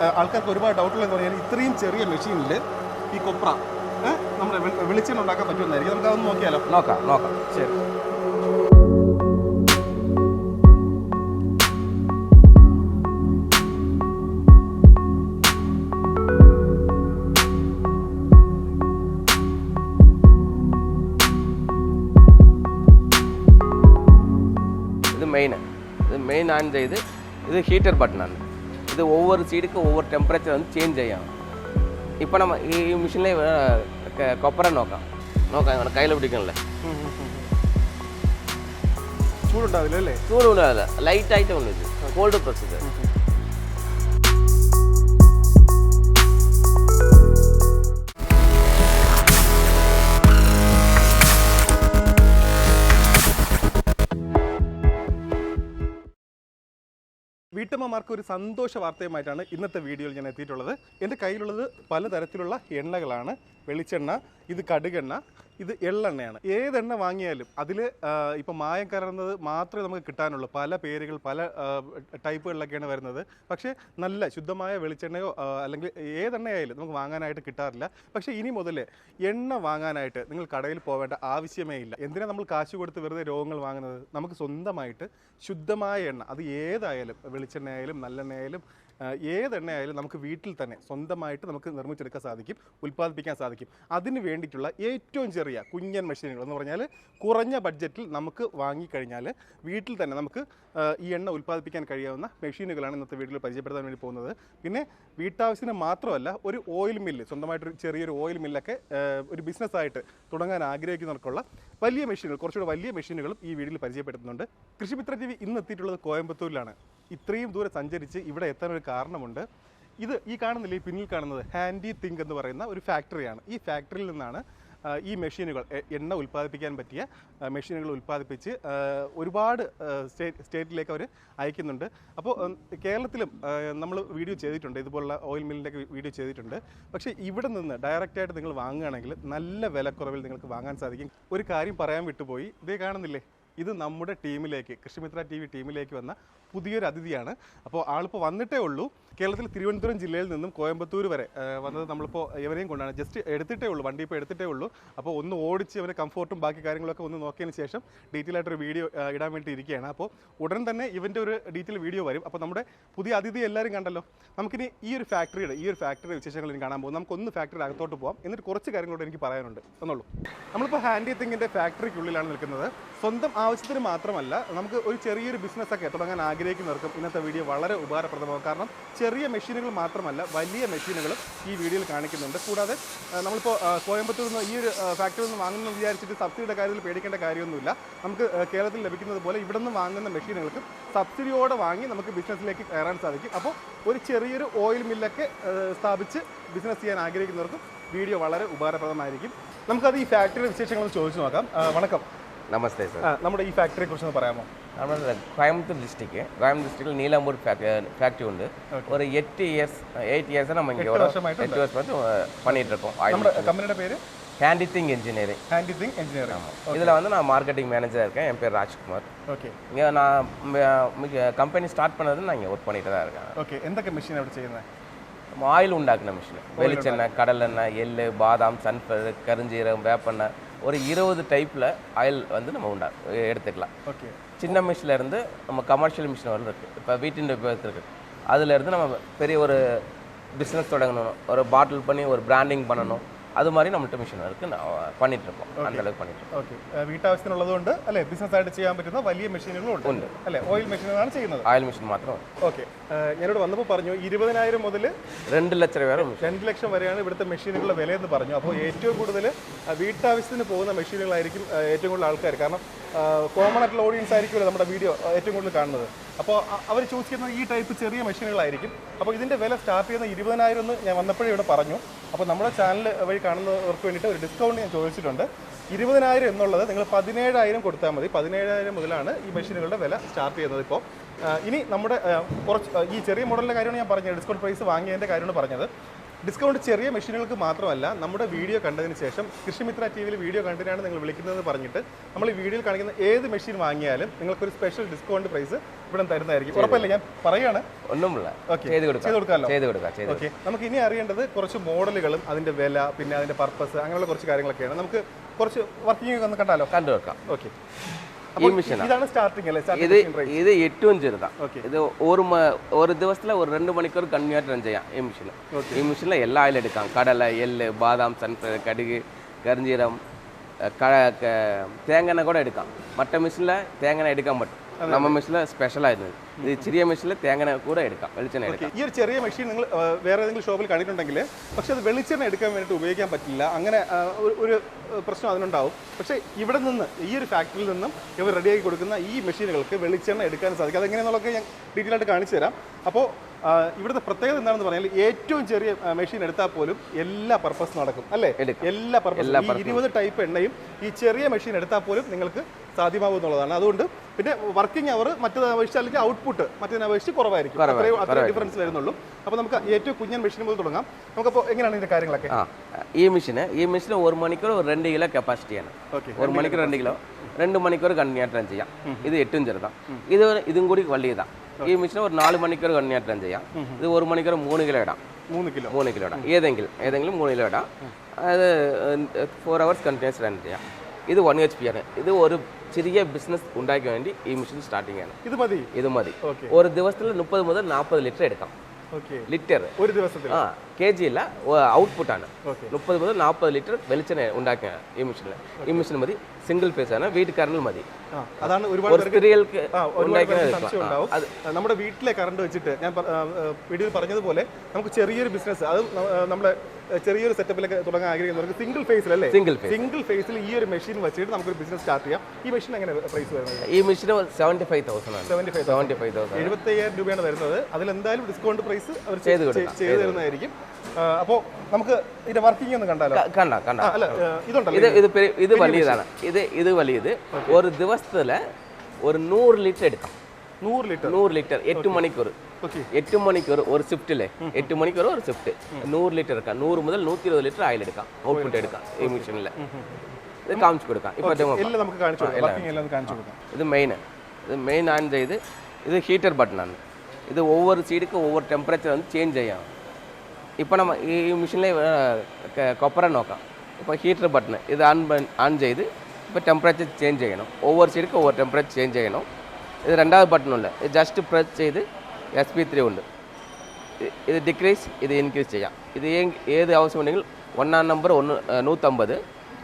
ആ, ആൾക്കാർക്ക് ഒരുപാട് ഡൗട്ടുള്ളതെന്ന് പറഞ്ഞാൽ ഇത്രയും ചെറിയ മെഷീനിൽ ഈ കൊപ്ര ഏ, നമ്മുടെ വെ- വെളിച്ചെണ്ണ ഉണ്ടാക്കാൻ പറ്റുമെന്നായിരിക്കും നമുക്ക് അതൊന്ന് നോക്കിയാലോ നോക്കാം നോക്കാം ശരി இது மெயின் இது மெயின் ஆன் செய்து இது ஹீட்டர் பட்டன் ആണ് ഇത് ഒവ്വൊരു സീഡ്ക്ക് ഒവ്വൊരു ടെമ്പറേച്ചർ വന്ന് ചേഞ്ച് ചെയ്യാം ഇപ്പോൾ നമ്മൾ ഈ മെഷീനിലെ കൊപ്പര നോക്കാം നോക്കാം നമ്മുടെ കയ്യിൽ പിടിക്കണല്ലേ ചൂടുണ്ടാവില്ല അല്ലേ ചൂടുണ്ടാവില്ല ലൈറ്റ് ആയിട്ട് ഉണ്ട് കോൾഡ് പ്രസ് ഇത് വീട്ടമ്മമാർക്ക് ഒരു സന്തോഷ വാർത്തയുമായിട്ടാണ് ഇന്നത്തെ വീഡിയോയിൽ ഞാൻ എത്തിയിട്ടുള്ളത്. എന്റെ കയ്യിലുള്ളത് പലതരത്തിലുള്ള എണ്ണകളാണ്. വെളിച്ചെണ്ണ ഇത് കടുകെണ്ണ ഇത് എള്ളെണ്ണയാണ്. ഏതെണ്ണ വാങ്ങിയാലും അതിൽ ഇപ്പം മായം കലർന്നത് മാത്രമേ നമുക്ക് കിട്ടാനുള്ളൂ. പല പേരുകൾ പല ടൈപ്പുകളിലൊക്കെയാണ് വരുന്നത്. പക്ഷേ നല്ല ശുദ്ധമായ വെളിച്ചെണ്ണയോ അല്ലെങ്കിൽ ഏതെണ്ണയായാലും നമുക്ക് വാങ്ങാനായിട്ട് കിട്ടാറില്ല. പക്ഷേ ഇനി മുതൽ എണ്ണ വാങ്ങാനായിട്ട് നിങ്ങൾ കടയിൽ പോവേണ്ട ആവശ്യമേ ഇല്ല. എന്തിനാ നമ്മൾ കാശ് കൊടുത്ത് വെറുതെ രോഗങ്ങൾ വാങ്ങുന്നത്? നമുക്ക് സ്വന്തമായിട്ട് ശുദ്ധമായ എണ്ണ അത് ഏതായാലും വെളിച്ചെണ്ണയായാലും നല്ലെണ്ണയായാലും ഏതെണ്ണയായാലും നമുക്ക് വീട്ടിൽ തന്നെ സ്വന്തമായിട്ട് നമുക്ക് നിർമ്മിച്ചെടുക്കാൻ സാധിക്കും ഉൽപ്പാദിപ്പിക്കാൻ സാധിക്കും. അതിന് വേണ്ടിയിട്ടുള്ള ഏറ്റവും ചെറിയ കുഞ്ഞൻ മെഷീനുകൾ എന്ന് പറഞ്ഞാൽ കുറഞ്ഞ ബഡ്ജറ്റിൽ നമുക്ക് വാങ്ങിക്കഴിഞ്ഞാൽ വീട്ടിൽ തന്നെ നമുക്ക് ഈ എണ്ണ ഉൽപ്പാദിപ്പിക്കാൻ കഴിയാവുന്ന മെഷീനുകളാണ് ഇന്നത്തെ വീഡിയോയിൽ പരിചയപ്പെടുത്താൻ വേണ്ടി പോകുന്നത്. പിന്നെ വീട്ടാവശ്യത്തിന് മാത്രമല്ല ഒരു ഓയിൽ മില്ല് സ്വന്തമായിട്ടൊരു ചെറിയൊരു ഓയിൽ മില്ലൊക്കെ ഒരു ബിസിനസ്സായിട്ട് തുടങ്ങാൻ ആഗ്രഹിക്കുന്നവർക്കുള്ള വലിയ മെഷീനുകൾ കുറച്ചുകൂടെ വലിയ മെഷീനുകളും ഈ വീഡിയോയിൽ പരിചയപ്പെടുത്തുന്നുണ്ട്. കൃഷിമിത്ര ടി വി ഇന്ന് എത്തിയിട്ടുള്ളത് കോയമ്പത്തൂരിലാണ്. ഇത്രയും ദൂരെ സഞ്ചരിച്ച് ഇവിടെ എത്താൻ ഒരു കാരണമുണ്ട്. ഇത് ഈ കാണുന്നില്ല ഈ പിന്നിൽ കാണുന്നത് ഹാൻഡി തിങ്ക് എന്ന് പറയുന്ന ഒരു ഫാക്ടറിയാണ് ഈ ഫാക്ടറിയിൽ നിന്നാണ് ഈ മെഷീനുകൾ എണ്ണ ഉൽപ്പാദിപ്പിക്കാൻ പറ്റിയ മെഷീനുകൾ ഉൽപ്പാദിപ്പിച്ച് ഒരുപാട് സ്റ്റേറ്റ് സ്റ്റേറ്റിലേക്ക് അവർ അയക്കുന്നുണ്ട്. അപ്പോൾ കേരളത്തിലും നമ്മൾ വീഡിയോ ചെയ്തിട്ടുണ്ട്. ഇതുപോലുള്ള ഓയിൽ മില്ലിന്റെ വീഡിയോ ചെയ്തിട്ടുണ്ട്. പക്ഷേ ഇവിടെ നിന്ന് ഡയറക്റ്റായിട്ട് നിങ്ങൾ വാങ്ങുകയാണെങ്കിൽ നല്ല വിലക്കുറവിൽ നിങ്ങൾക്ക് വാങ്ങാൻ സാധിക്കും. ഒരു കാര്യം പറയാൻ വിട്ടുപോയി. ഇതേ കാണുന്നില്ലേ? ഇത് നമ്മുടെ ടീമിലേക്ക് കൃഷിമിത്ര ടി വി ടീമിലേക്ക് വന്ന പുതിയൊരു അതിഥിയാണ്. അപ്പോൾ ആളിപ്പോൾ വന്നിട്ടേ ഉള്ളൂ. കേരളത്തിൽ തിരുവനന്തപുരം ജില്ലയിൽ നിന്നും കോയമ്പത്തൂർ വരെ വന്നത് നമ്മളിപ്പോൾ ഇവരെയും കൊണ്ടാണ്. ജസ്റ്റ് എടുത്തിട്ടേ ഉള്ളൂ വണ്ടി ഇപ്പോൾ എടുത്തിട്ടേ ഉള്ളൂ. അപ്പോൾ ഒന്ന് ഓടിച്ച് അവരെ കംഫോർട്ടും ബാക്കി കാര്യങ്ങളൊക്കെ ഒന്ന് നോക്കിയതിന് ശേഷം ഡീറ്റെയിൽ ആയിട്ടൊരു വീഡിയോ ഇടാൻ വേണ്ടി ഇരിക്കുകയാണ്. അപ്പോൾ ഉടൻ തന്നെ ഇവന്റെ ഒരു ഡീറ്റെയിൽ വീഡിയോ വരും. അപ്പോൾ നമ്മുടെ പുതിയ അതിഥി എല്ലാവരും കണ്ടല്ലോ. നമുക്കിനി ഈ ഒരു ഫാക്ടറിയുടെ ഈ ഒരു ഫാക്ടറിയുടെ വിശേഷങ്ങൾ ഇനി കാണാൻ പോകും. നമുക്കൊന്ന് ഫാക്ടറി അകത്തോട്ട് പോകാം എന്നിട്ട് കുറച്ച് കാര്യങ്ങളോട് എനിക്ക് പറയാനുണ്ട്. എന്നുള്ളൂ. നമ്മളിപ്പോൾ ഹാൻഡി തിങ്ങിന്റെ ഫാക്ടറിക്കുള്ളിലാണ് നിൽക്കുന്നത്. സ്വന്തം ആവശ്യത്തിന് മാത്രമല്ല നമുക്ക് ഒരു ചെറിയൊരു ബിസിനസ്സൊക്കെ തുടങ്ങാൻ ആഗ്രഹിക്കുന്നവർക്കും ഇന്നത്തെ വീഡിയോ വളരെ ഉപകാരപ്രദമാകും. കാരണം ചെറിയ മെഷീനുകൾ മാത്രമല്ല വലിയ മെഷീനുകളും ഈ വീഡിയോയിൽ കാണിക്കുന്നുണ്ട്. കൂടാതെ നമ്മളിപ്പോൾ കോയമ്പത്തൂർ നിന്ന് ഈ ഒരു ഫാക്ടറിയിൽ നിന്ന് വാങ്ങുന്നു വിചാരിച്ചിട്ട് സബ്സിഡിയുടെ കാര്യത്തിൽ പേടിക്കേണ്ട കാര്യമൊന്നുമില്ല. നമുക്ക് കേരളത്തിൽ ലഭിക്കുന്നത് പോലെ ഇവിടെ നിന്ന് വാങ്ങുന്ന മെഷീനുകൾക്ക് സബ്സിഡിയോടെ വാങ്ങി നമുക്ക് ബിസിനസ്സിലേക്ക് കയറാൻ സാധിക്കും. അപ്പോൾ ഒരു ചെറിയൊരു ഓയിൽ മില്ലൊക്കെ സ്ഥാപിച്ച് ബിസിനസ് ചെയ്യാൻ ആഗ്രഹിക്കുന്നവർക്കും വീഡിയോ വളരെ ഉപകാരപ്രദമായിരിക്കും. നമുക്കത് ഈ ഫാക്ടറിയുടെ വിശേഷങ്ങൾ ചോദിച്ചു നോക്കാം. വണക്കം. നമസ്തേ സർ നമ്മുടെ ഈ ഫാക്ടറിയെ കുറിച്ച് പറയാമോ നമ്മുടെ കോയമ്പത്തൂർ ഡിസ്ട്രിക്ട് കോയമ്പത്തൂർ ഡിസ്ട്രിക്റ്റിൽ നീലാമ്പൂർ ஃபேக்ட்ரி உண்டு ஒரு எட்டு இயர்ஸ் எயிட் இயர்ஸ் நம்ம இங்கே எட்டு வருஷம் பண்ணிட்டு இருக்கோம் கம்பெனியோட பேர் ஹேண்டித்திங் இன்ஜினியரிங் ஹேண்டித்திங் இன்ஜினியரிங் ஆமாம் இதில் வந்து நான் மார்க்கெட்டிங் மேனேஜராக இருக்கேன் என் பேர் ராஜ்குமார் ஓகே இங்கே நான் கம்பெனி ஸ்டார்ட் பண்ணது நான் இங்கே ஒர்க் பண்ணிட்டு தான் இருக்கேன் ஓகே எந்த மிஷின் அப்படி செய்யுங்க நம்ம ஆயில் உண்டாக்குன மிஷின் வெளிச்செண்ணெய் கடலெண்ணெய் எள் பாதாம் சன்ஃபர் கருஞ்சீரம் வேப்பெண்ணெய் ஒரு இருபது டைப்பில் ஆயில் வந்து நம்ம உண்டா எடுத்துக்கலாம். ஓகே சின்ன மிஷின்லேருந்து நம்ம கமர்ஷியல் மிஷின் வரல இருக்குது இப்போ வீட்டின் உபயோகத்தில் இருக்குது அதுலேருந்து நம்ம பெரிய ஒரு பிஸ்னஸ் தொடங்கணும். ஒரு பாட்டில் பண்ணி ஒரு பிராண்டிங் பண்ணணும். அது மாதிரி நம்மள்ட்ட மிஷின் இருக்குது நான் பண்ணிட்டு இருக்கோம் அந்த அளவுக்கு பண்ணிட்டு இருக்கோம் ഓക്കെ വീട്ടാവശ്യത്തിനുള്ളതുകൊണ്ട് അല്ലെ ബിസിനസ് ആയിട്ട് ചെയ്യാൻ പറ്റുന്ന വലിയ മെഷീനുകളും ഉണ്ട് ഉണ്ട്. അല്ലെ ഓയിൽ മെഷീനുകളാണ് ചെയ്യുന്നത് ஆயில் மிஷின் மாத்திரம் ഓക്കെ ഞാനിവിടെ വന്നപ്പോൾ പറഞ്ഞു ഇരുപതിനായിരം മുതൽ ரெண்டு லட்ச ரூபா வரை மிஷின் രണ്ട് ലക്ഷം വരെയാണ് ഇവിടുത്തെ മെഷീനുകളുടെ വിലയെന്ന് പറഞ്ഞു അപ്പോൾ ഏറ്റവും കൂടുതൽ വീട്ടാവശ്യത്തിന് പോകുന്ന മെഷീനുകളായിരിക്കും ആ, ഏറ്റവും കൂടുതൽ ആൾക്കാർ കാരണം കോമൺ ആയിട്ടുള്ള ഓഡിയൻസ് ആയിരിക്കുമല്ലോ നമ്മുടെ വീഡിയോ ഏറ്റവും കൂടുതൽ കാണുന്നത് അപ്പോൾ അവർ ചൂസ് ചെയ്യുന്ന ഈ ടൈപ്പ് ചെറിയ മെഷീനുകളായിരിക്കും അപ്പോൾ ഇതിൻ്റെ വില സ്റ്റാർട്ട് ചെയ്യുന്ന ഇരുപതിനായിരം എന്ന് ഞാൻ വന്നപ്പോഴേ ഇവിടെ പറഞ്ഞു അപ്പോൾ നമ്മുടെ ചാനൽ വഴി കാണുന്നവർക്ക് വേണ്ടിയിട്ട് ഒരു ഡിസ്കൗണ്ട് ഞാൻ ചോദിച്ചിട്ടുണ്ട്. ഇരുപതിനായിരം എന്നുള്ളത് നിങ്ങൾ പതിനേഴായിരം കൊടുത്താൽ മതി. പതിനേഴായിരം മുതലാണ് ഈ മെഷീനുകളുടെ വില സ്റ്റാർട്ട് ചെയ്യുന്നത് ഇപ്പോൾ. ഇനി നമ്മുടെ കുറച്ച് ഈ ചെറിയ മോഡലിന്റെ കാര്യമാണ് ഞാൻ പറഞ്ഞത്. ഡിസ്കൗണ്ട് പ്രൈസ് വാങ്ങിയതിന്റെ കാര്യമാണ് പറഞ്ഞത്. ഡിസ്കൗണ്ട് ചെറിയ മെഷീനുകൾക്ക് മാത്രമല്ല നമ്മുടെ വീഡിയോ കണ്ടതിന് ശേഷം കൃഷിമിത്ര ടി വിയിൽ വീഡിയോ കണ്ടിട്ടാണ് നിങ്ങൾ വിളിക്കുന്നതെന്ന് പറഞ്ഞിട്ട് നമ്മൾ ഈ വീഡിയോയിൽ കാണിക്കുന്ന ഏത് മെഷീൻ വാങ്ങിയാലും നിങ്ങൾക്കൊരു സ്പെഷ്യൽ ഡിസ്കൗണ്ട് പ്രൈസ് ഇവിടെ തരുന്നതായിരിക്കും. ഉറപ്പല്ലേ ഞാൻ പറയാണ്? ഓക്കെ നമുക്ക് ഇനി അറിയേണ്ടത് കുറച്ച് മോഡലുകളും അതിന്റെ വില പിന്നെ അതിന്റെ പർപ്പസ് അങ്ങനെയുള്ള കുറച്ച് കാര്യങ്ങളൊക്കെയാണ്. നമുക്ക് കുറച്ച് വർക്കിംഗ് ഒന്ന് കണ്ടാലോ? കണ്ടു വെക്കാം. ഓക്കെ ഈ മെഷീനാ ഇതാണ് സ്റ്റാർട്ടിംഗ് അല്ലേ இது സ്റ്റാർട്ടിംഗ് പ്രൈസ് இது ഏറ്റവും ചെറുതാണ് Okay. ഇത് ഒരു മ- ഒരു ദിവസത്തിൽ ഒരു രണ്ട് മണിക്കൂർ കണ്ടിന്യൂട്ട് റൺ ചെയ്യാം ഈ മെഷീൻ ഈ മെഷീനിൽ എല്ലാ ആയിലും എടുക്കാം കടല എള്ള് ബാദാം സൺഫ്ലവർ കടുക് കറിഞ്ചീരം ക- ക- തേങ്ങ കൂടെ എടുക്കാം മറ്റേ മെഷീനിൽ തേങ്ങ എടുക്കാൻ പറ്റും നമ്മ മെഷീനിൽ സ്പെഷ്യൽ ആയിരുന്നു ഇത് ചെറിയ മെഷീനിൽ തേങ്ങ കൂടെ എടുക്കാം വെളിച്ചെണ്ണ എടുക്കാം. ഈ ഒരു ചെറിയ മെഷീൻ നിങ്ങൾ വേറെ ഏതെങ്കിലും ഷോപ്പിൽ കണ്ടിട്ടുണ്ടെങ്കിൽ പക്ഷെ അത് വെളിച്ചെണ്ണ എടുക്കാൻ വേണ്ടിയിട്ട് ഉപയോഗിക്കാൻ പറ്റില്ല. അങ്ങനെ ഒരു- പ്രശ്നം അതിനുണ്ടാവും. പക്ഷേ ഇവിടെ നിന്ന് ഈ ഒരു ഫാക്ടറിയിൽ നിന്നും ഇവർ റെഡിയാക്കി കൊടുക്കുന്ന ഈ മെഷീനുകൾക്ക് വെളിച്ചെണ്ണ എടുക്കാൻ സാധിക്കും. അതെങ്ങനെയെന്നുള്ളതൊക്കെ ഞാൻ ഡീറ്റെയിൽ ആയിട്ട് കാണിച്ചു തരാം. അപ്പോൾ ഇവിടുത്തെ പ്രത്യേകത എന്താണെന്ന് പറഞ്ഞാൽ ഏറ്റവും ചെറിയ മെഷീൻ എടുത്താൽ പോലും എല്ലാ പർപ്പസ് നടക്കും അല്ലേ? എല്ലാ പർപ്പസും ഇരുപത് ടൈപ്പ് എണ്ണയും ഈ ചെറിയ മെഷീൻ എടുത്താൽ പോലും നിങ്ങൾക്ക് സാധ്യമാകും എന്നുള്ളതാണ്. അതുകൊണ്ട് പിന്നെ വർക്കിംഗ് അവർ മറ്റേത് അപേക്ഷിച്ച് അല്ലെങ്കിൽ ഔട്ട്പുട്ട് മറ്റേതിനെ അപേക്ഷിച്ച് കുറവായിരിക്കും. അത്രയും അത്രയും ഡിഫറൻസ് വരുന്നുള്ളൂ. അപ്പോൾ നമുക്ക് ഏറ്റവും കുഞ്ഞൻ മെഷീൻ മുതൽ തുടങ്ങാം. നമുക്കപ്പോൾ എങ്ങനെയാണ് ഇതിന്റെ കാര്യങ്ങളൊക്കെ? ഈ മെഷീന് ഈ മെഷീന് ഒരു മണിക്കൂർ രണ്ട് കിലോ കപ്പാസിറ്റിയാണ് ഒരു മണിക്കൂർ രണ്ട് കിലോ. രണ്ട് മണിക്കൂർ കണ്ണിയാട്ടം ചെയ്യാം. ഇത് ഏറ്റവും ചെറുതാണ് ഇത് ഇതും കൂടി വലിയതാണ് ഈ മെഷീൻ ഒരു നാല് മണിക്കൂർ കണ്ണിയാട്ടം ചെയ്യാം. ഇത് ഒരു മണിക്കൂർ മൂന്ന് കിലോ ഇടാം. മൂന്ന് കിലോ. മൂന്ന് കിലോ ഇടാം. ഏതെങ്കിലും ഏതെങ്കിലും മൂന്ന് കിലോ ഇടാം. അത് ഫോർ അവേഴ്സ് കണ്ടിന്യൂസ് റൺ ചെയ്യാം. ഇത് വൺ എച്ച് പി ആണ്. ഇത് ഒരു ചെറിയ ബിസിനസ് ഉണ്ടാക്കാൻ വേണ്ടി ഈ മെഷീൻ സ്റ്റാർട്ടിംഗ് ആണ്. ഇത് മതി. ഇത് മതി. ഒരു ദിവസത്തിൽ മുപ്പത് മുതൽ നാൽപ്പത് ലിറ്റർ എടുക്കാം. ലിറ്റർ ഒരു ദിവസത്തിൽ. ആ. കെ ജി അല്ല ഔട്ട്പുട്ടാണ് മുപ്പത് മുതൽ നാൽപ്പത് ലിറ്റർ വെളിച്ചെണ്ണ ഉണ്ടാക്കുക ഈ മെഷീനിൽ ഈ മെഷീൻ മതി. സിംഗിൾ ഫേസ് ആണ്. വീട്ടുകാരനിൽ മതി. അതാണ് ഒരുപാട് സ്ത്രീകൾക്ക് നമ്മുടെ വീട്ടിലെ കറണ്ട് വെച്ചിട്ട് ഞാൻ വീഡിയോയിൽ പറഞ്ഞതുപോലെ നമുക്ക് ചെറിയൊരു ബിസിനസ് അത് നമ്മുടെ ചെറിയൊരു സെറ്റപ്പിലൊക്കെ തുടങ്ങാൻ ആഗ്രഹിക്കുന്നവർക്ക് സിംഗിൾ ഫേസിൽ അല്ലേ? സിംഗിൾ സിംഗിൾ ഫേസിൽ ഈ ഒരു മെഷീൻ വെച്ചിട്ട് നമുക്കൊരു ബിസിനസ് സ്റ്റാർട്ട് ചെയ്യാം. ഈ മെഷീൻ എങ്ങനെ പ്രൈസ് വരുന്നത്? ഈ മെഷീൻ സെവന്റി ഫൈവ് തൗസൻഡ് ആണ്. Seventy five seventy five thousand എഴുപത്തയ്യായിരം രൂപയാണ് വരുന്നത്. അതിൽ എന്തായാലും ഡിസ്കൗണ്ട് പ്രൈസ് അവർ ചെയ്ത് ചെയ്തു തരുന്നതായിരിക്കും. അപ്പോൾ നമുക്ക് ഇതിന്റെ വർക്കിംഗ് ഒന്ന് കണ്ടാലോ കണ്ട കണ്ട ആ, അല്ല ആ, ഇതുണ്ടല്ലോ ഇത് ഇത് പെരി- ഇത് വലിയതാണ് ഇത് ഇത് വലിയത് ഒരു ദിവസത്തിൽ ഒരു നൂറ് ലിറ്റർ എടുക്കാം നൂറ് ലിറ്റർ നൂറ് ലിറ്റർ എട്ട് മണിക്കൂർ ഓക്കെ എട്ട് മണിക്കൂർ ഒരു ഷിഫ്റ്റിലെ എട്ട് മണിക്കൂർ ഒരു ഷിഫ്റ്റ് നൂറ് ലിറ്റർ എടുക്കാം നൂറ് മുതൽ നൂറ്റി ഇരുപത് ലിറ്റർ ആയിൽ എടുക്കാം ഔട്ട്പുട്ട് എടുക്കാം ഈ മെഷീനിൽ ഇത് കാണിച്ചു കൊടുക്കാം ഇപ്പോൾ demo എല്ലാം നമുക്ക് കാണിച്ചു കൊടുക്കാം വർക്കിംഗ് എല്ലാം ഒന്ന് കാണിച്ചു കൊടുക്കാം இது மெயின் இது மெயின் ஆன் செய்து இது ஹீட்டர் பட்டன் ആണ് இது ஒவ்வொரு சீடுக்கு ஒவ்வொரு டெம்பரேச்சர் வந்து சேஞ்ச் ചെയ്യണം ഇപ്പോൾ നമ്മൾ ഈ മെഷീനിലെ കൊപ്പറ നോക്കാം ഇപ്പോൾ ഹീറ്റർ ബട്ടൺ ഇത് ആൺ ആൺ ചെയ്ത് ഇപ്പോൾ ടെമ്പറേച്ചർ ചേഞ്ച് ചെയ്യണം ഓവർ സൈഡിക്ക് ഓവർ ടെമ്പറേച്ചർ ചേഞ്ച് ചെയ്യണം ഇത് രണ്ടാമത് ബട്ടണുണ്ട് ഇത് ജസ്റ്റ് പ്രസ് ചെയ്ത് എസ് പി ത്രീ ഉണ്ട് ഇത് ഡിക്രീസ് ഇത് ഇൻക്രീസ് ചെയ്യാം ഇത് ഏത് ആവശ്യമുണ്ടെങ്കിൽ ഒന്നാം നമ്പർ ഒന്ന് നൂற்றമ്പത്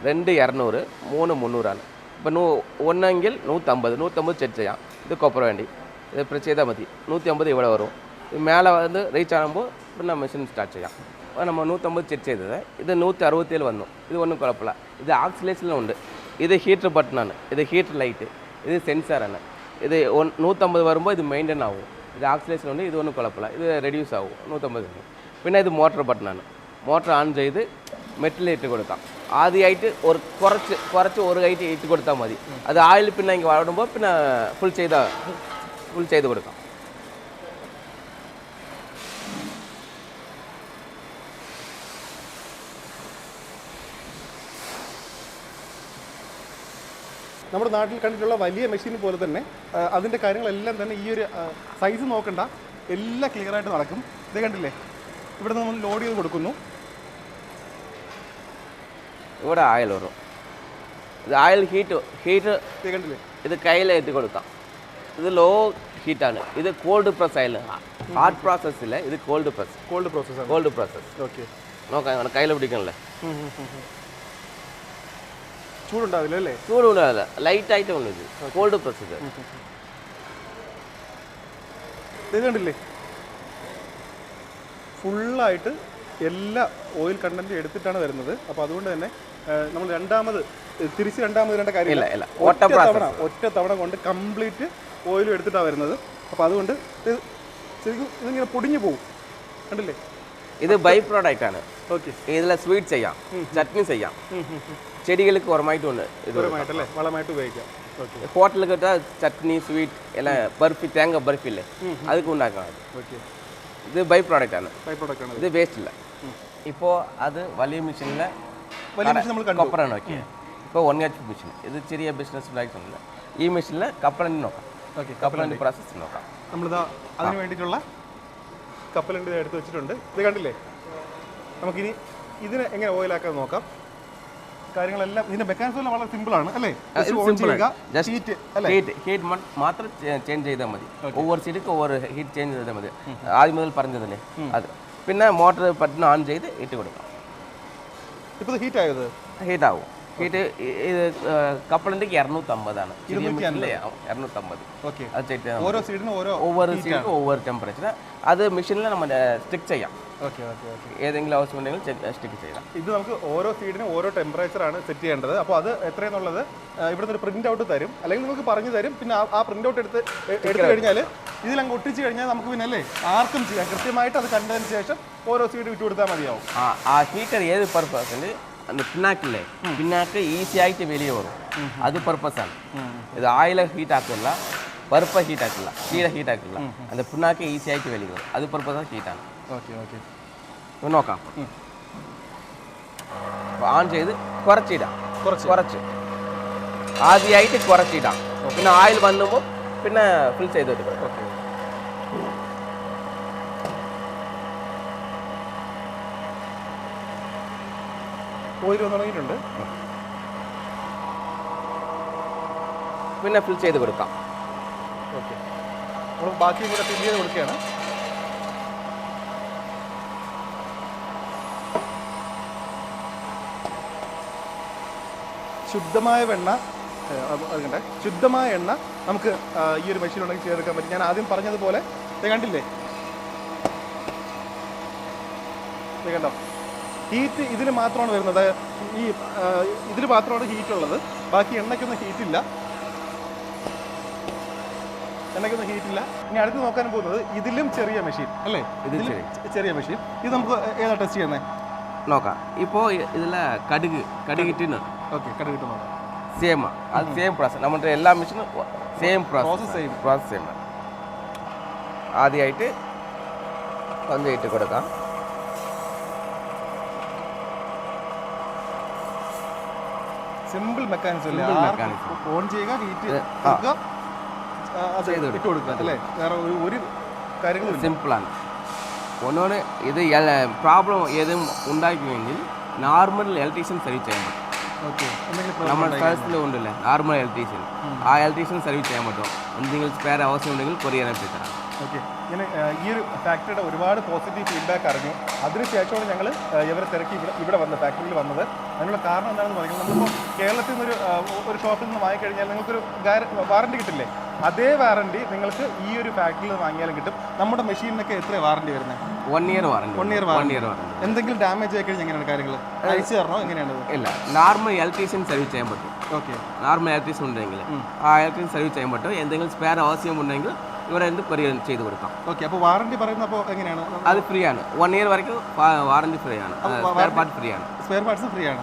ரெண்டு இரநூறு மூணு முந்நூறான இப்போ நூ ஒன்றுங்கில் நூற்றம்பது நூற்றம்பது செட் செய்யும் இது கொப்பரை வேண்டி இது பிரச்சனை தான் மதி நூற்றி ஐம்பது இவ்வளோ வரும் இது மேலே வந்து ரீச் ஆகும்போது റീച്ച് ആകുമ്പോൾ പിന്നെ മെഷീൻ സ്റ്റാർട്ട് ചെയ്യാം അപ്പോൾ നമ്മൾ നൂറ്റമ്പത് ചെക്ക് ചെയ്തത് ഇത് നൂറ്റി അറുപത്തേഴ് വന്നു ഇത് ഒന്നും കുഴപ്പമില്ല ഇത് ആക്സിലേഷനിലുണ്ട് ഇത് ഹീറ്റർ ബട്ടണാണ് ഇത് ഹീറ്റർ ലൈറ്റ് ഇത് സെൻസറാണ് ഇത് ഒൻ നൂറ്റമ്പത് വരുമ്പോൾ ഇത് മെയിന്റെയിൻ ആവും ഇത് ആക്സിലേഷൻ ഉണ്ട് ഇത് ഒന്നും കുഴപ്പമില്ല ഇത് റെഡ്യൂസ് ആവും നൂറ്റമ്പത് പിന്നെ ഇത് മോട്ടർ ബട്ടണാണ് മോട്ടർ ഓൺ ചെയ്ത് മെറ്റൽ ഇട്ട് കൊടുക്കാം ആദ്യമായിട്ട് ഒരു കുറച്ച് കുറച്ച് ഒരു കൈറ്റ് ഇട്ട് കൊടുത്താൽ മതി അത് ആയിൽ പിന്നെ ഇങ്ങനെ വാടുമ്പോൾ പിന്നെ ഫുൾ ചെയ്താൽ ഫുൾ ചെയ്ത് കൊടുക്കാം നമ്മുടെ നാട്ടിൽ കണ്ടിട്ടുള്ള വലിയ മെഷീൻ പോലെ തന്നെ അതിന്റെ കാര്യങ്ങളെല്ലാം തന്നെ ഈ ഒരു സൈസ് നോക്കണ്ട. എല്ലാം ക്ലിയർ ആയിട്ട് നടക്കും. ഇത് കണ്ടില്ലേ? ഇവിടെ നമ്മൾ ലോഡ് ചെയ്ത് കൊടുക്കുന്നു. ഇവിടെ ആയിൽ വരും. ഇത് ആയിൽ ഹീറ്റ് ഹീറ്റ് കണ്ടില്ലേ? ഇത് കയ്യിൽ എത്തി കൊടുക്കാം. ഇത് ലോ ഹീറ്റാണ് ഇത് കോൾഡ് പ്രസ് ആയില്ല ഹാർഡ് പ്രോസസ് ഇല്ല? ഇത് cold press cold process cold process okay നോക്കാം കയ്യിൽ പിടിക്കണല്ലേ? ചൂടുണ്ടാവില്ല. അല്ലേ ലൈറ്റ് ആയിട്ട് ഇത് കോൾഡ് പ്രസ് ഇത് കണ്ടില്ലേ? ഫുള്ളായിട്ട് എല്ലാ ഓയിൽ കണ്ടന്റ് എടുത്തിട്ടാണ് വരുന്നത്. അപ്പോൾ അതുകൊണ്ട് തന്നെ നമ്മൾ രണ്ടാമത് തിരിച്ച് രണ്ടാമത് രണ്ട കാര്യമില്ല. ഇല്ല ഒറ്റ തവണ ഒറ്റ തവണ കൊണ്ട് കംപ്ലീറ്റ് ഓയിലും എടുത്തിട്ടാണ് വരുന്നത്. അപ്പോൾ അതുകൊണ്ട് ശരിക്കും ഇതിങ്ങനെ പൊടിഞ്ഞു പോകും കണ്ടില്ലേ? ഇത് ബൈ പ്രോഡക്റ്റ് ആണ്. ഓക്കെ ഇതിൽ സ്വീറ്റ് ചെയ്യാം ചട്നി ചെയ്യാം. ചെടികൾക്ക് ഉറമായിട്ടുണ്ട് വളമായിട്ട് ഉപയോഗിക്കാം. ഓക്കെ ഹോട്ടലിൽ കിട്ടാൽ ചട്നി സ്വീറ്റ് എല്ലാം ബർഫി തേങ്ങ ബർഫി ഇല്ലേ അതൊക്കെ ഉണ്ടാക്കണം. ഓക്കെ ഇത് ബൈ പ്രോഡക്റ്റ് ആണ്. ഇത് വേസ്റ്റ് ഇല്ല. ഇപ്പോൾ അത് വലിയ മെഷീനിൽ കൊപ്പറാണ് നോക്കിയത് ഇപ്പോൾ വൺ എച്ച് മെഷീൻ ഇത് ചെറിയ ബിസിനസ് ഉണ്ടായിട്ടുണ്ട് ഈ മെഷീനിൽ കപ്പലണ്ടി നോക്കാം. ഓക്കെ കപ്പലണ്ടി പ്രോസസ്സ് നോക്കാം. നമ്മളിതാ അതിന് വേണ്ടിയിട്ടുള്ള കപ്പലുണ്ട് ഇത് എടുത്ത് വെച്ചിട്ടുണ്ട്. ഇത് കണ്ടില്ലേ? നമുക്കിനി ഇതിനെ എങ്ങനെ ഓയിലാക്കാൻ നോക്കാം. കാര്യങ്ങളെല്ലാം ഇതിന്റെ മെക്കാനിസം വളരെ അല്ലേ? ഹീറ്റ് മാത്രം ചേഞ്ച് ചെയ്താൽ മതി. ഓവർ സീഡിക്ക് ഓവർ ഹീറ്റ് ചേഞ്ച് ചെയ്താൽ മതി. ആദ്യം മുതൽ പറഞ്ഞതല്ലേ? അത്. പിന്നെ മോട്ടർ ബട്ടൺ ഓൺ ചെയ്ത് ഇട്ട് കൊടുക്കാം. ഹീറ്റ് ആയത് ഹീറ്റ് ആവും. ഹീറ്റ് ഇത് കപ്പിളിന്റെ ഇരുന്നൂറ്റമ്പതാണ് ഇരുന്നൂറ്റമ്പത് ഓക്കെ. ഓരോ സീഡിനും ഓരോ ഓവർ സീഡിനും ഓവർ ടെമ്പറേച്ചർ അത് മെഷീനിൽ നമ്മൾ സ്റ്റിക്ക് ചെയ്യാം. ഏതെങ്കിലും ആവശ്യം ഉണ്ടെങ്കിൽ സ്റ്റിക്ക് ചെയ്യാം. ഇത് നമുക്ക് ഓരോ സീഡിനും ഓരോ ടെമ്പറേച്ചർ ആണ് സെറ്റ് ചെയ്യേണ്ടത്. അപ്പോൾ അത് എത്രയെന്നുള്ളത് ഇവിടുന്ന് ഒരു പ്രിന്റ് ഔട്ട് തരും. അല്ലെങ്കിൽ നിങ്ങൾക്ക് പറഞ്ഞു തരും. പിന്നെ ആ പ്രിന്റ് ഔട്ട് എടുത്ത് എടുത്തു കഴിഞ്ഞാൽ ഇതിൽ അങ്ങ് ഒട്ടിച്ച് കഴിഞ്ഞാൽ നമുക്ക് പിന്നെ അല്ലേ ആർക്കും ചെയ്യാം. കൃത്യമായിട്ട് അത് കണ്ടതിന് ശേഷം ഓരോ സീഡ് വിട്ടു കൊടുത്താൽ മതിയാവും. ആ ആ ഹീറ്റർ ഏത് പർപ്പസിന് அந்த பின்னாக்கில்லே பின்னாக்கு ஈஸியாகிட்டு வெளியே வரும் அது பர்பஸ் ആണ് ഇത് ആയില ഹീറ്റ് ആക്കില്ല പരുപ്പ ഹീറ്റ് ആക്കില്ല ചീര ഹീറ്റ് ആക്കില്ല അത് പിണ്ണാക്ക് ഈസി ആയിട്ട് വെളിയിൽ വരും അത് പർപ്പസ് ഹീറ്റാണ് ഓക്കെ ഓക്കെ ഇപ്പൊ നോക്കാം ഓൺ ചെയ്ത് കുറച്ചിടാം കുറച്ച് കുറച്ച് ആദ്യമായിട്ട് കുറച്ചിടാം പിന്നെ ആയിൽ വന്നുമ്പോൾ പിന്നെ ഫിൽ ചെയ്ത് എടുക്കണം ഓക്കെ ഓയിൽ വന്ന് തുടങ്ങിയിട്ടുണ്ട് പിന്നെ ഫിൽ ചെയ്ത് കൊടുക്കാം. ഓക്കെ. നമ്മൾ ബാക്കി കൂടെ ഫിൽ ചെയ്ത് കൊടുക്കുകയാണ്. ശുദ്ധമായ വെണ്ണ അതുകൊണ്ട് അത് അത് ശുദ്ധമായ എണ്ണ നമുക്ക് ഈ ഒരു മെഷീൻ ഉണ്ടെങ്കിൽ ചെയ്തെടുക്കാൻ പറ്റും. ഞാൻ ആദ്യം പറഞ്ഞതുപോലെ കണ്ടില്ലേ? കണ്ടോ? ഹീറ്റ് ഇതിൽ മാത്രമാണ് വരുന്നത്. ഈ ഇതിൽ മാത്രമാണ് ഹീറ്റ് ഉള്ളത് ബാക്കി എണ്ണയ്ക്കൊന്നും ഹീറ്റില്ല. എണ്ണയ്ക്കൊന്നും ഹീറ്റില്ല. ഇനി അടുത്ത് നോക്കാൻ പോകുന്നത് ഇതിലും ചെറിയ മെഷീൻ അല്ലേ? ഇതിലും ചെറിയ. മെഷീൻ. ഇത് നമുക്ക് ഏതാ ടെസ്റ്റ് ചെയ്യുന്നത് നോക്കാം. ഇപ്പോൾ ഇതിൽ കടുക് കടുകിട്ടിന് ഓക്കെ കടുകിട്ട് നോക്കാം. സെയിം അത് സെയിം പ്രോസസ് നമ്മുടെ എല്ലാ മെഷീനും same process same process same ആദ്യമായിട്ട് പഞ്ചായത്ത് കൊടുക്കാം. സിമ്പിൾ മെക്കാനിസം അല്ലേ? Mechanism. ഓൺ ചെയ്യുക ഹീറ്റ് ഇട്ട് കൊടുക്കുക അല്ലേ? വേറെ ഒരു കാര്യങ്ങളും സിമ്പിളാണ് ഒന്നോട് ഇത് പ്രോബ്ലം ഏതും ഉണ്ടാക്കുമെങ്കിൽ നോർമൽ ഇലക്ട്രീഷ്യൻ സർവീസ് ചെയ്യാൻ പറ്റും. നമ്മുടെ സ്ഥലത്തിൽ ഉണ്ടല്ലേ നോർമൽ ഇലക്ട്രീഷ്യൻ ആ ഇലക്ട്രീഷ്യൻ സർവീസ് ചെയ്യാൻ പറ്റും. എന്തെങ്കിലും സ്പെയർ ആവശ്യം ഉണ്ടെങ്കിൽ കൊറിയർ അയച്ചു തരാം ഓക്കെ ഇങ്ങനെ ഈ ഒരു ഫാക്ടറിയുടെ ഒരുപാട് പോസിറ്റീവ് ഫീഡ്ബാക്ക് അറിഞ്ഞു. അതിനുശേഷമാണ് ഞങ്ങൾ ഇവരെ തിരക്കി ഇവിടെ ഇവിടെ വന്നത് ഫാക്ടറിയിൽ വന്നത്. അതിനുള്ള കാരണം എന്താണെന്ന് പറയുന്നത് നമ്മളിപ്പോൾ കേരളത്തിൽ നിന്നൊരു ഒരു ഷോപ്പിൽ നിന്ന് വാങ്ങിക്കഴിഞ്ഞാൽ നിങ്ങൾക്കൊരു വാറണ്ടി കിട്ടില്ലേ? അതേ വാറണ്ടി നിങ്ങൾക്ക് ഈ ഒരു ഫാക്ടറിയിൽ നിന്ന് വാങ്ങിയാലും കിട്ടും. നമ്മുടെ മെഷീനിനൊക്കെ എത്ര വാറണ്ടി വരുന്നത്? One year warranty one year one year warranty എന്തെങ്കിലും ഡാമേജ് ആയി കഴിഞ്ഞാൽ എങ്ങനെയാണ് കാര്യങ്ങൾ അയച്ചു തരണോ? എങ്ങനെയാണത് ഇല്ല. നോർമൽ ഇലക്ട്രീഷ്യൻ സർവീസ് ചെയ്യാൻ പറ്റും. ഓക്കെ നോർമൽ ഇലക്ട്രീഷ്യൻ ഉണ്ടെങ്കിൽ ആ ഇലക്ട്രീഷ്യൻ സർവീസ് ചെയ്യാൻ പറ്റും. എന്തെങ്കിലും സ്പെയർ ആവശ്യം ഉണ്ടെങ്കിൽ ഇവരെ എന്ത് പരിഗണന ചെയ്ത് കൊടുക്കാം. ഓക്കെ അപ്പോൾ വാറണ്ടി പറയുന്നത് അപ്പോൾ എങ്ങനെയാണ്? അത് ഫ്രീ ആണ് വൺ ഇയർ വരയ്ക്കും വാറണ്ടി ഫ്രീ ആണ് സ്പെയർ പാർട്ട് ഫ്രീ ആണ് സ്പെയർ പാർട്സ് ഫ്രീ ആണ്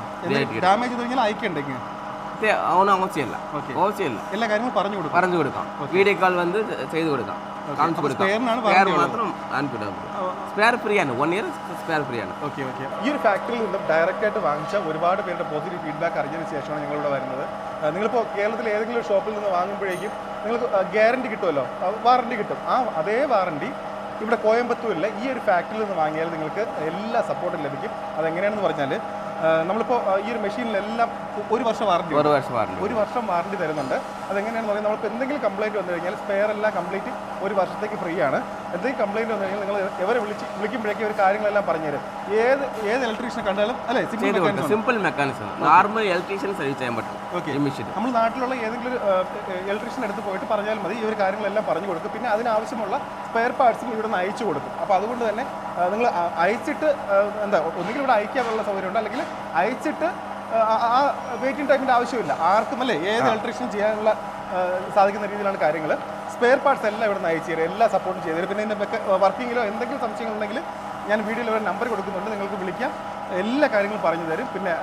ഡാമേജ് തുടങ്ങിയാൽ അയക്കണ്ടെങ്കിൽ അവന് ആവശ്യമില്ല. ആവശ്യമില്ല എല്ലാ കാര്യങ്ങളും പറഞ്ഞു കൊടുക്കാം. പറഞ്ഞു കൊടുക്കാം. വീഡിയോ കോൾ വന്ന് ചെയ്ത് കൊടുക്കാം. കാണിച്ചു കൊടുക്കാം. സ്പെയർ മാത്രം സ്പെയർ ഫ്രീ ആണ്. വൺ ഇയർ സ്പെയർ ഫ്രീ ആണ്. ഓക്കെ ഓക്കെ ഈ ഒരു ഫാക്ടറിയിൽ നിന്നും ഡയറക്റ്റ് ആയിട്ട് വാങ്ങിച്ച ഒരുപാട് പേരുടെ പോസിറ്റീവ് ഫീഡ്ബാക്ക് അറിഞ്ഞതിന് ശേഷമാണ് ഞങ്ങളിവിടെ വരുന്നത്. നിങ്ങളിപ്പോൾ കേരളത്തിൽ ഏതെങ്കിലും ഷോപ്പിൽ നിന്ന് വാങ്ങുമ്പോഴേക്കും നിങ്ങൾക്ക് ഗ്യാരണ്ടി കിട്ടുമല്ലോ? വാറണ്ടി കിട്ടും. ആ അതേ വാറണ്ടി ഇവിടെ കോയമ്പത്തൂരിലെ ഈ ഒരു ഫാക്ടറിയിൽ നിന്ന് വാങ്ങിയാൽ നിങ്ങൾക്ക് എല്ലാ സപ്പോർട്ടും ലഭിക്കും. അതെങ്ങനെയാണെന്ന് പറഞ്ഞാൽ നമ്മളിപ്പോൾ ഈ ഒരു മെഷീനിലെല്ലാം ഒരു വർഷം വാറണ്ടി ഒരു വർഷം വാറണ്ടി ഒരു വർഷം വാറണ്ടി തരുന്നുണ്ട്. അതെങ്ങനെയാണെന്ന് പറയുന്നത് നമ്മളിപ്പോൾ എന്തെങ്കിലും കംപ്ലൈന്റ് വന്നു കഴിഞ്ഞാൽ സ്പെയർ എല്ലാം കംപ്ലീറ്റ് ഒരു വർഷത്തേക്ക് ഫ്രീ ആണ്. എന്തെങ്കിലും കംപ്ലൈന്റ് വന്നു കഴിഞ്ഞാൽ നിങ്ങൾ എവരെ വിളിച്ച് വിളിക്കുമ്പോഴേക്കും ഒരു കാര്യങ്ങളെല്ലാം പറഞ്ഞുതരും ഏത് ഏത് ഇലക്ട്രീഷ്യനെ കണ്ടാലും അല്ലേ? Simple mechanism normal electrician service ചെയ്യാൻ പറ്റും. ഓക്കെ നമ്മൾ നാട്ടിലുള്ള ഏതെങ്കിലും ഒരു ഇലക്ട്രീഷ്യൻ എടുത്ത് പോയിട്ട് പറഞ്ഞാൽ മതി. ഈ ഒരു കാര്യങ്ങളെല്ലാം പറഞ്ഞു കൊടുക്കും. പിന്നെ അതിനാവശ്യമുള്ള സ്പെയർ പാർട്സും ഇവിടെ നിന്ന് അയച്ചു കൊടുക്കും. അപ്പോൾ അതുകൊണ്ട് തന്നെ നിങ്ങൾ അയച്ചിട്ട് എന്താ ഒന്നുകിൽ ഇവിടെ അയക്കാനുള്ള സൗകര്യമുണ്ട്. അല്ലെങ്കിൽ അയച്ചിട്ട് ആ, വെയിറ്റിംഗ് ടൈമിന്റെ ആവശ്യമില്ല. ആർക്കും അല്ലേ ഏത് ഇലക്ട്രീഷ്യൻ ചെയ്യാനുള്ള സാധിക്കുന്ന രീതിയിലാണ് കാര്യങ്ങൾ. സ്പെയർ പാർട്സ് എല്ലാം ഇവിടെ നിന്ന് അയച്ചു തരും എല്ലാ സപ്പോർട്ടും ചെയ്തു തരും. പിന്നെ ഇതിന്റെ വർക്കിങ്ങിലോ എന്തെങ്കിലും സംശയങ്ങളുണ്ടെങ്കിൽ ഞാൻ വീഡിയോയിൽ ഒരു നമ്പർ കൊടുക്കുന്നുണ്ട് നിങ്ങൾക്ക് വിളിക്കാം. എല്ലാ കാര്യങ്ങളും പറഞ്ഞു തരും. പിന്നെ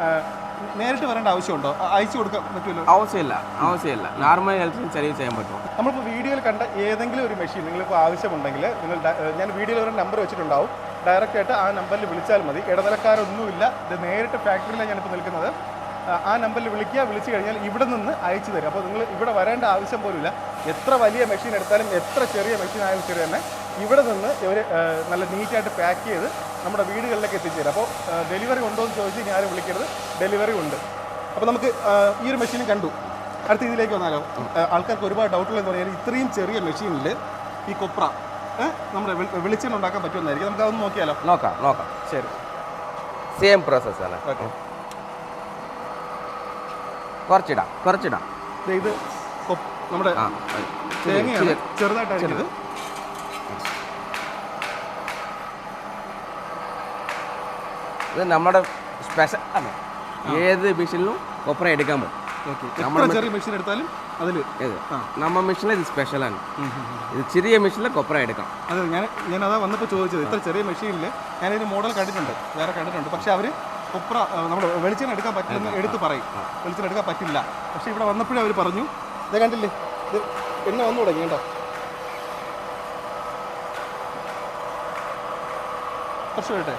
നേരിട്ട് വരേണ്ട ആവശ്യമുണ്ടോ? അയച്ചു കൊടുക്കാൻ പറ്റുമല്ലോ? ആവശ്യമില്ല ആവശ്യമില്ല. നോർമൽ ഇലക്ട്രീഷ്യൻ സർവീസ് ചെയ്യാൻ പറ്റും നമ്മളിപ്പോൾ വീഡിയോയിൽ കണ്ട ഏതെങ്കിലും ഒരു മെഷീൻ നിങ്ങൾക്ക് ആവശ്യമുണ്ടെങ്കിൽ നിങ്ങൾ ഞാൻ വീഡിയോയിൽ ഒരു നമ്പർ വെച്ചിട്ടുണ്ടാവും. ഡയറക്റ്റ് ആയിട്ട് ആ നമ്പറിൽ വിളിച്ചാൽ മതി. ഇടനിലക്കാരൊന്നുമില്ല. ഇത് നേരിട്ട് ഫാക്ടറിയിലാണ് ഞാനിപ്പോൾ നിൽക്കുന്നത്. ആ, നമ്പറിൽ വിളിക്കുക വിളിച്ചു കഴിഞ്ഞാൽ ഇവിടെ നിന്ന് അയച്ചു തരും. അപ്പോൾ നിങ്ങൾ ഇവിടെ വരേണ്ട ആവശ്യം പോലുമില്ല. എത്ര വലിയ മെഷീൻ എടുത്താലും എത്ര ചെറിയ മെഷീൻ ആയാലും ശരി തന്നെ ഇവിടെ നിന്ന് ഇവർ നല്ല നീറ്റായിട്ട് പാക്ക് ചെയ്ത് നമ്മുടെ വീടുകളിലേക്ക് എത്തിച്ചേരും അപ്പോൾ ഡെലിവറി ഉണ്ടോ എന്ന് ചോദിച്ച് ഞാൻ വിളിക്കരുത്. ഡെലിവറി ഉണ്ട്. അപ്പോൾ നമുക്ക് ഈ ഒരു മെഷീൻ കണ്ടു. അടുത്ത ഇതിലേക്ക് വന്നാലോ? ആൾക്കാർക്ക് ഒരുപാട് ഡൗട്ടുള്ളതെന്ന് പറഞ്ഞാൽ ഇത്രയും ചെറിയ മെഷീനിൽ ഈ കൊപ്ര നമ്മുടെ വെളി- വെളിച്ചെണ്ണ ഉണ്ടാക്കാൻ പറ്റുമെന്നായിരിക്കും. നമുക്ക് അതൊന്ന് നോക്കിയാലോ? നോക്കാം നോക്കാം. ശരി. സെയിം പ്രോസസ് ആണ്. ഓക്കെ. കുറച്ചിടാം കുറച്ചിടാം. ഇത് നമ്മുടെ തേങ്ങയാണ് ചെറുതായിട്ട് ഇത്. നമ്മുടെ സ്പെഷ്യൽ ആണ്. ഏത് മെഷീനിലും കൊപ്ര എടുക്കാൻ പറ്റും. നമ്മുടെ ചെറിയ മെഷീൻ എടുത്താലും നമ്മ മെഷീനിൽ ഇത് സ്പെഷ്യലാണ് ഇത് ചെറിയ മെഷീനിൽ കൊപ്ര എടുക്കാം. അതെ ഞാൻ ഞാൻ അതാ വന്നപ്പോൾ ചോദിച്ചത് ഇത്ര ചെറിയ മെഷീനിൽ ഞാനിതിന് മോഡൽ കണ്ടിട്ടുണ്ട് വേറെ കണ്ടിട്ടുണ്ട്. പക്ഷെ അവർ കൊപ്ര നമ്മുടെ വെളിച്ചെണ്ണ എടുക്കാൻ പറ്റില്ലെന്ന് എടുത്ത് പറയും. വെളിച്ചെണ്ണ എടുക്കാൻ പറ്റില്ല. പക്ഷെ ഇവിടെ വന്നപ്പോഴേ അവർ പറഞ്ഞു ഇത് കണ്ടില്ലേ? ഇത് എണ്ണ വന്നു തുടങ്ങി കേട്ടോ. കുറച്ച് വേട്ടെ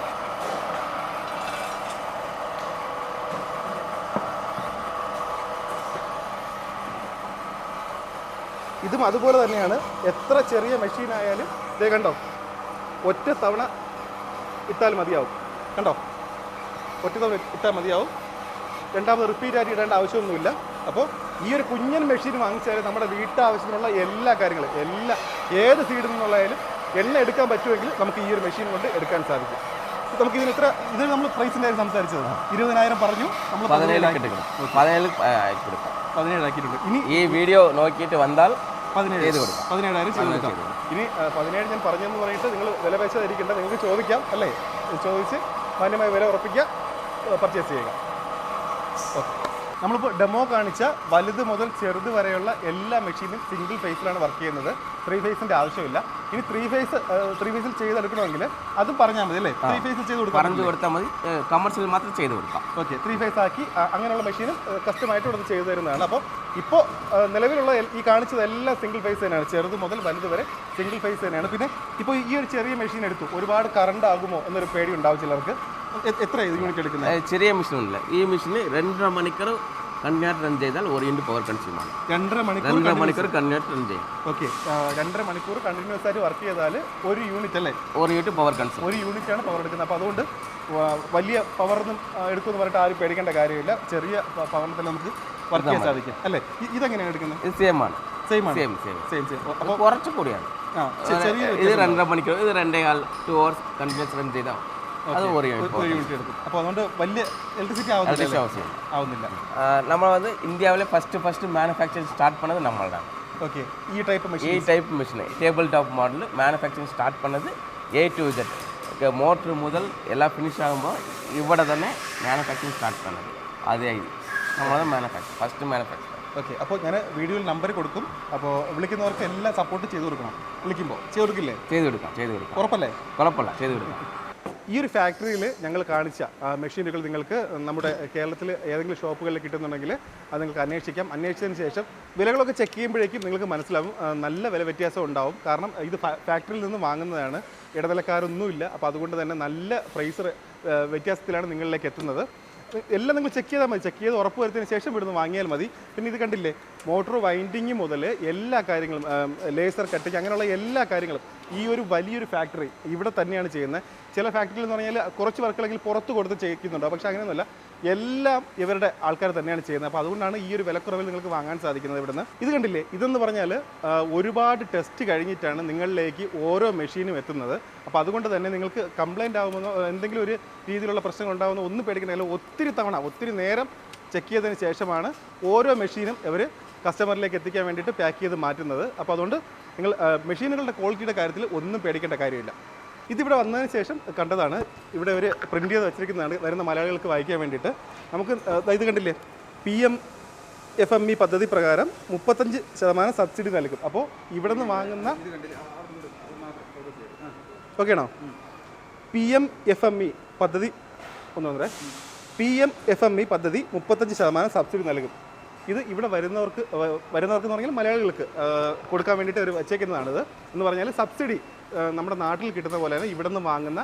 ഇതും അതുപോലെ തന്നെയാണ് എത്ര ചെറിയ മെഷീൻ ആയാലും ഇതേ കണ്ടോ? ഒറ്റ തവണ ഇട്ടാൽ മതിയാവും. കണ്ടോ? ഒറ്റ തവണ ഇട്ടാൽ മതിയാവും. രണ്ടാമത് റിപ്പീറ്റ് ആയിട്ട് ഇടേണ്ട ആവശ്യമൊന്നുമില്ല. അപ്പോൾ ഈ ഒരു കുഞ്ഞൻ മെഷീൻ വാങ്ങിച്ചാൽ നമ്മുടെ വീട്ടാവശ്യത്തിനുള്ള എല്ലാ കാര്യങ്ങളും എല്ലാ ഏത് സീഡിൽ നിന്നുള്ളതായാലും എണ്ണ എടുക്കാൻ പറ്റുമെങ്കിൽ നമുക്ക് ഈ ഒരു മെഷീൻ കൊണ്ട് എടുക്കാൻ സാധിക്കും. നമുക്ക് ഇതിന് ഇത്ര ഇത് നമ്മൾ പ്രൈസിന്റെ കാര്യം സംസാരിച്ചത്. ഇരുപതിനായിരം പറഞ്ഞു നമ്മൾ പതിനേഴ് പതിനേഴാക്കിയിട്ടുണ്ട് ഇനി ഈ വീഡിയോ നോക്കിയിട്ട് വന്നാൽ പതിനേഴ്. ചെയ്ത് കൊടുക്കാം. പതിനേഴായിരം ചെയ്ത് കൊടുക്കാം. ഇനി പതിനേഴ് ഞാൻ പറഞ്ഞെന്ന് പറഞ്ഞിട്ട് നിങ്ങൾ വില പേശാതിരിക്കേണ്ട. നിങ്ങൾക്ക് ചോദിക്കാം അല്ലേ? ചോദിച്ച് മാന്യമായ വില ഉറപ്പിക്കുക പർച്ചേസ് ചെയ്യുക. ഓക്കെ. നമ്മളിപ്പോൾ ഡെമോ കാണിച്ച വലുത് മുതൽ ചെറുത് വരെയുള്ള എല്ലാ മെഷീനും സിംഗിൾ ഫേസിലാണ് വർക്ക് ചെയ്യുന്നത്. ത്രീ ഫേസിന്റെ ആവശ്യമില്ല. ഇനി ത്രീ ഫേസ് ത്രീ ഫേസിൽ ചെയ്തെടുക്കണമെങ്കിൽ അത് പറഞ്ഞാൽ മതി അല്ലേ? ത്രീ ഫേസ് ചെയ്ത് കൊടുക്കാം പറഞ്ഞു കൊടുത്താൽ മതി. കമേഴ്സ്യൽ മാത്രം ചെയ്ത് കൊടുക്കാം. ഓക്കെ ത്രീ ഫേസ് ആക്കി അങ്ങനെയുള്ള മെഷീനും കസ്റ്റമായിട്ട് ഇവിടെ ചെയ്തു തരുന്നതാണ്. അപ്പോൾ ഇപ്പോൾ നിലവിലുള്ള ഈ കാണിച്ചതെല്ലാം സിംഗിൾ ഫേസ് തന്നെയാണ്. ചെറുത് മുതൽ വലുത് വരെ സിംഗിൾ ഫേസ് തന്നെയാണ്. പിന്നെ ഇപ്പോൾ ഈ ഒരു ചെറിയ മെഷീൻ എടുത്തു. ഒരുപാട് കറണ്ട് ആകുമോ എന്നൊരു പേടി ഉണ്ടാവും ചിലർക്ക്. എത്ര യൂണിറ്റ് എടുക്കുന്നത്? ചെറിയ മെഷീൻ ഇല്ല ഈ മെഷീന് രണ്ടര മണിക്കൂർ കൺവേർട്ട് റൺ ചെയ്താൽ യൂണിറ്റ് പവർ കൺസ്യൂം ആണ്. രണ്ടര മണിക്കൂർ രണ്ടര മണിക്കൂർ കൺവേർട്ട് റൺ ചെയ്യും. ഓക്കെ. രണ്ടര മണിക്കൂർ കണ്ടിന്യൂസ് ആയിട്ട് വർക്ക് ചെയ്താൽ ഒരു യൂണിറ്റ് അല്ലേ? ഒരു യൂണിറ്റ് പവർ കൺസ്യൂം ഒരു യൂണിറ്റ് ആണ് പവർ എടുക്കുന്നത്. അപ്പോൾ അതുകൊണ്ട് വലിയ പവറൊന്നും എടുക്കുമെന്ന് പറഞ്ഞിട്ട് ആരും പേടിക്കേണ്ട കാര്യമില്ല. ചെറിയ പവറിൽ തന്നെ നമുക്ക് വർക്ക് ചെയ്യാൻ സാധിക്കും. അല്ലേ? ഇതെങ്ങനെയാണ് എടുക്കുന്നത്? സെയിം ആണ്. സെയിം ആണ്. സെയിം സെയിം സെയിം സെയിം അപ്പോൾ കുറച്ച് കൂടിയാണ്. ആ ചെറിയ ഇത് രണ്ടര മണിക്കൂർ ഇത് രണ്ടേ കാൽ ടു അവേഴ്സ് കണ്ടിന്യൂസ് റൺ ചെയ്താൽ അത് ഓറി അപ്പോൾ അതുകൊണ്ട് വലിയ ഇലക്ട്രിസിറ്റി ആവുന്നില്ല നമ്മൾ വന്ന് ഇന്ത്യയിലെ ഫസ്റ്റ് ഫസ്റ്റ് മാനുഫാക്ചർ സ്റ്റാർട്ട് പണത് നമ്മളുടെ ഓക്കെ ഈ ടൈപ്പ് മെഷീൻ ഈ type machine table top model manufacture start പണത് A to Z okay motor മുതൽ എല്ലാം ഫിനിഷ് ആകുമ്പോൾ ഇവിടെ തന്നെ മാനുഫാക്ചറിങ് സ്റ്റാർട്ട് പണത്. അതേ നമ്മളത് മാനുഫാക്ചർ ഫസ്റ്റ് മാനുഫാക്ചർ ഓക്കെ അപ്പോൾ ഞാൻ വീഡിയോയിൽ നമ്പർ കൊടുക്കും. അപ്പോൾ വിളിക്കുന്നവർക്ക് എല്ലാം സപ്പോർട്ട് ചെയ്ത് കൊടുക്കണം. വിളിക്കുമ്പോൾ ചെയ്ത് കൊടുക്കില്ലേ? ചെയ്ത് കൊടുക്കാം ചെയ്ത് കൊടുക്കാം. ഉറപ്പല്ലേ? ഉറപ്പല്ല ചെയ്ത് കൊടുക്കാം. ഈ ഒരു ഫാക്ടറിയിൽ ഞങ്ങൾ കാണിച്ച മെഷീനുകൾ നിങ്ങൾക്ക് നമ്മുടെ കേരളത്തിൽ ഏതെങ്കിലും ഷോപ്പുകളിൽ കിട്ടുന്നുണ്ടെങ്കിൽ അത് നിങ്ങൾക്ക് അന്വേഷിക്കാം. അന്വേഷിച്ചതിന് ശേഷം വിലകളൊക്കെ ചെക്ക് ചെയ്യുമ്പോഴേക്കും നിങ്ങൾക്ക് മനസ്സിലാവും നല്ല വില വ്യത്യാസം ഉണ്ടാവും. കാരണം ഇത് ഫാക്ടറിയിൽ നിന്ന് വാങ്ങുന്നതാണ് ഇടനിലക്കാരൊന്നുമില്ല. അപ്പോൾ അതുകൊണ്ട് തന്നെ നല്ല പ്രൈസ് വ്യത്യാസത്തിലാണ് നിങ്ങളിലേക്ക് എത്തുന്നത്. എല്ലാം നിങ്ങൾ ചെക്ക് ചെയ്താൽ മതി. ചെക്ക് ചെയ്ത് ഉറപ്പ് വരുത്തിയതിന് ശേഷം ഇവിടുന്ന് വാങ്ങിയാൽ മതി. പിന്നെ ഇത് കണ്ടില്ലേ മോട്ടോർ വൈൻഡിങ് മുതൽ എല്ലാ കാര്യങ്ങളും ലേസർ കട്ടിങ് അങ്ങനെയുള്ള എല്ലാ കാര്യങ്ങളും ഈ ഒരു വലിയൊരു ഫാക്ടറി ഇവിടെ തന്നെയാണ് ചെയ്യുന്നത്. ചില ഫാക്ടറികൾ എന്ന് പറഞ്ഞാൽ കുറച്ച് വർക്കുകളെങ്കിൽ പുറത്ത് കൊടുത്ത് ചെയ്യിക്കുന്നുണ്ടോ. പക്ഷേ അങ്ങനെയൊന്നുമല്ല എല്ലാം ഇവരുടെ ആൾക്കാർ തന്നെയാണ് ചെയ്യുന്നത്. അപ്പോൾ അതുകൊണ്ടാണ് ഈ ഒരു വിലക്കുറവിൽ നിങ്ങൾക്ക് വാങ്ങാൻ സാധിക്കുന്നത് ഇവിടുന്ന്. ഇത് കണ്ടില്ലേ? ഇതെന്ന് പറഞ്ഞാൽ ഒരുപാട് ടെസ്റ്റ് കഴിഞ്ഞിട്ടാണ് നിങ്ങളിലേക്ക് ഓരോ മെഷീനും എത്തുന്നത്. അപ്പോൾ അതുകൊണ്ട് തന്നെ നിങ്ങൾക്ക് കംപ്ലൈന്റ് ആകുമെന്നോ എന്തെങ്കിലും ഒരു രീതിയിലുള്ള പ്രശ്നങ്ങൾ ഉണ്ടാകുമെന്നോ ഒന്നും പേടിക്കണമെങ്കിൽ ഒത്തിരി തവണ ഒത്തിരി നേരം ചെക്ക് ചെയ്തതിന് ശേഷമാണ് ഓരോ മെഷീനും ഇവർ കസ്റ്റമറിലേക്ക് എത്തിക്കാൻ വേണ്ടിയിട്ട് പാക്ക് ചെയ്ത് മാറ്റുന്നത്. അപ്പോൾ അതുകൊണ്ട് നിങ്ങൾ മെഷീനുകളുടെ ക്വാളിറ്റിയുടെ കാര്യത്തിൽ ഒന്നും പേടിക്കേണ്ട കാര്യമില്ല. ഇതിവിടെ വന്നതിന് ശേഷം കണ്ടതാണ് ഇവിടെ ഒരു പ്രിന്റ് ചെയ്ത് വെച്ചിരിക്കുന്നതാണ് വരുന്ന മലയാളികൾക്ക് വായിക്കാൻ വേണ്ടിയിട്ട്. നമുക്ക് ഇത് കണ്ടില്ലേ? P M F M E പദ്ധതി പ്രകാരം മുപ്പത്തഞ്ച് ശതമാനം സബ്സിഡി നൽകും. അപ്പോൾ ഇവിടെ നിന്ന് വാങ്ങുന്ന ഓക്കെ ആണോ? P M F M E പദ്ധതി ഒന്ന് P M F M E പദ്ധതി മുപ്പത്തഞ്ച് ശതമാനം സബ്സിഡി നൽകും. ഇത് ഇവിടെ വരുന്നവർക്ക് വരുന്നവർക്ക് എന്ന് പറഞ്ഞാൽ മലയാളികൾക്ക് കൊടുക്കാൻ വേണ്ടിയിട്ട് അവർ വച്ചേക്കുന്നതാണിത്. എന്ന് പറഞ്ഞാൽ സബ്സിഡി നമ്മുടെ നാട്ടിൽ കിട്ടുന്ന പോലെ തന്നെ ഇവിടെ നിന്ന് വാങ്ങുന്ന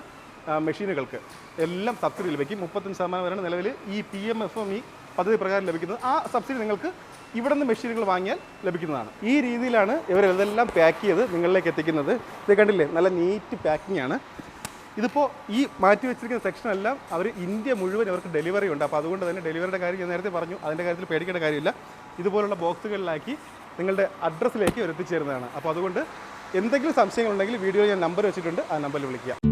മെഷീനുകൾക്ക് എല്ലാം സബ്സിഡി ലഭിക്കും മുപ്പത്തഞ്ച് ശതമാനം വരെയാണ് നിലവിൽ ഈ P M F M E പദ്ധതി പ്രകാരം ലഭിക്കുന്നത്. ആ സബ്സിഡി നിങ്ങൾക്ക് ഇവിടെ നിന്ന് മെഷീനുകൾ വാങ്ങിയാൽ ലഭിക്കുന്നതാണ്. ഈ രീതിയിലാണ് ഇവർ ഇതെല്ലാം പാക്ക് ചെയ്ത് നിങ്ങളിലേക്ക് എത്തിക്കുന്നത്. ഇത് കണ്ടില്ലേ? നല്ല നീറ്റ് പാക്കിംഗ് ആണ് ഇതിപ്പോൾ ഈ മാറ്റി വെച്ചിരിക്കുന്ന സെക്ഷനെല്ലാം അവർ ഇന്ത്യ മുഴുവൻ അവർക്ക് ഡെലിവറി ഉണ്ട്. അപ്പോൾ അതുകൊണ്ട് തന്നെ ഡെലിവറിയുടെ കാര്യം ഞാൻ നേരത്തെ പറഞ്ഞു. അതിന്റെ കാര്യത്തിൽ പേടിക്കേണ്ട കാര്യമില്ല. ഇതുപോലുള്ള ബോക്സുകളിലാക്കി നിങ്ങളുടെ അഡ്രസ്സിലേക്ക് അവർ എത്തിച്ചേരുന്നതാണ് അപ്പോൾ അതുകൊണ്ട് എന്തെങ്കിലും സംശയങ്ങളുണ്ടെങ്കിൽ വീഡിയോ ഞാൻ നമ്പർ വെച്ചിട്ടുണ്ട്. ആ നമ്പറിൽ വിളിക്കുക.